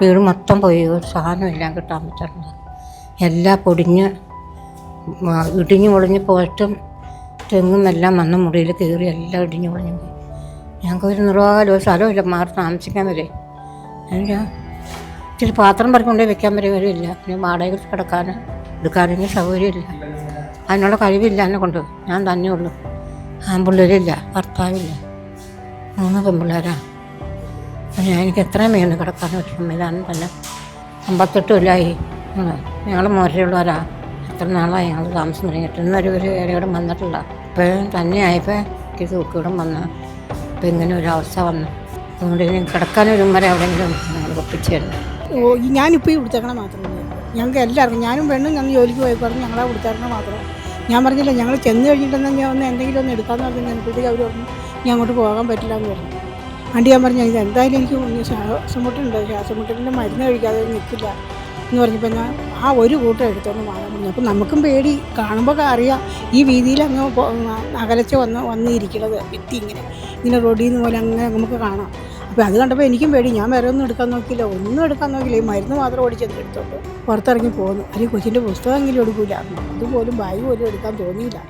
വീട് മൊത്തം പോയി. ഒരു സാധനം എല്ലാം കിട്ടാൻ പറ്റുന്നത് എല്ലാം പൊടിഞ്ഞ് ഇടിഞ്ഞു പൊളിഞ്ഞ് പോയിട്ടും തെങ്ങും എല്ലാം വന്ന മുറിയിൽ കയറി എല്ലാം ഇടിഞ്ഞു പൊളിഞ്ഞു പോയി. ഞങ്ങൾക്ക് ഒരു നിർവാഹം ഒരു സ്ഥലമില്ല മാറി താമസിക്കാൻ വരെ. അതിന് ഇച്ചിരി പാത്രം പറിക്കൊണ്ടേ വെക്കാൻ വരെ വരില്ല പിന്നെ വാടക കിടക്കാൻ എടുക്കാനൊന്നും സൗകര്യമില്ല. അതിനുള്ള കഴിവില്ല എന്നെ കൊണ്ട്. ഞാൻ തന്നെയുള്ളൂ ആൺപിള്ളേരില്ല ഭർത്താവില്ല. മൂന്ന് പെൺപിള്ളേരാ. അപ്പം ഞാൻ എനിക്ക് എത്രയും വേണം കിടക്കാൻ ഒരു സംവിധാനം തന്നെ അമ്പത്തെട്ടുമില്ലായി ഞങ്ങൾ മോശമുള്ളവരാ. എത്ര നാളായി ഞങ്ങൾ താമസം തുടങ്ങിയിട്ട്. ഇന്നൊരു ഒരു ഏരയോടും വന്നിട്ടില്ല. ഇപ്പം തന്നെയായപ്പോൾ എനിക്ക് തൂക്കിവിടം വന്ന്. ഇപ്പം ഇങ്ങനെ ഒരു അവസ്ഥ വന്നു. അതുകൊണ്ട് ഇനി കിടക്കാനൊരു വരെ എവിടെയെങ്കിലും ഞങ്ങൾ ഒപ്പിച്ചു തരുന്നു ഓ ഞാനിപ്പോൾ ഈ കൊടുത്തേക്കണ മാത്രമേ ഞങ്ങൾക്ക് എല്ലാവർക്കും ഞാനും പെണ്ണും ഞങ്ങൾ ജോലിക്ക് പോയി പറഞ്ഞു ഞങ്ങളെ കൊടുത്തേക്കണം മാത്രം. ഞാൻ പറഞ്ഞില്ല ഞങ്ങൾ ചെന്ന് കഴിഞ്ഞിട്ടെന്നാൽ ഞാൻ ഒന്ന് എന്തെങ്കിലും ഒന്ന് എടുക്കാമെന്ന് പറഞ്ഞു ഞാനിപ്പോഴത്തേക്ക് അവർ പറഞ്ഞു ഞാൻ അങ്ങോട്ട് പോകാൻ പറ്റില്ല എന്ന് പറഞ്ഞു. വണ്ടി ഞാൻ പറഞ്ഞു ഇത് എന്തായാലും എനിക്ക് ശ്വാസമുട്ടുണ്ട് ശ്വാസം മുട്ടുണ്ട് ശ്വാസം മുട്ടലിന്റെ മരുന്ന് കഴിക്കാതെ നിൽക്കില്ല എന്ന് പറഞ്ഞപ്പോൾ ഞാൻ ആ ഒരു കൂട്ടം എടുത്തോണ്ട് മാറാൻ പറഞ്ഞു. അപ്പം നമുക്കും പേടി. കാണുമ്പോൾ അറിയാം ഈ വീതിയിൽ അങ്ങ് അകലച്ച് വന്ന് വന്നിരിക്കണത് ഭിത്തി ഇങ്ങനെ. ഇങ്ങനെ റോഡിൽ നിന്ന് പോലെ അങ്ങനെ നമുക്ക് കാണാം. അപ്പോൾ അത് കണ്ടപ്പോൾ എനിക്കും പേടി. ഞാൻ വേറെ ഒന്നും എടുക്കാൻ നോക്കിയില്ല. ഒന്നും എടുക്കാൻ നോക്കിയില്ല. ഈ മരുന്ന് മാത്രം ഓടിച്ചെന്ന് എടുത്തോണ്ട് പുറത്തിറങ്ങി പോകുന്നു. അല്ലെങ്കിൽ കൊച്ചിന്റെ പുസ്തകമെങ്കിലും എടുക്കില്ല അതുപോലും ബാഗ് പോലും എടുക്കാൻ തോന്നിയില്ല.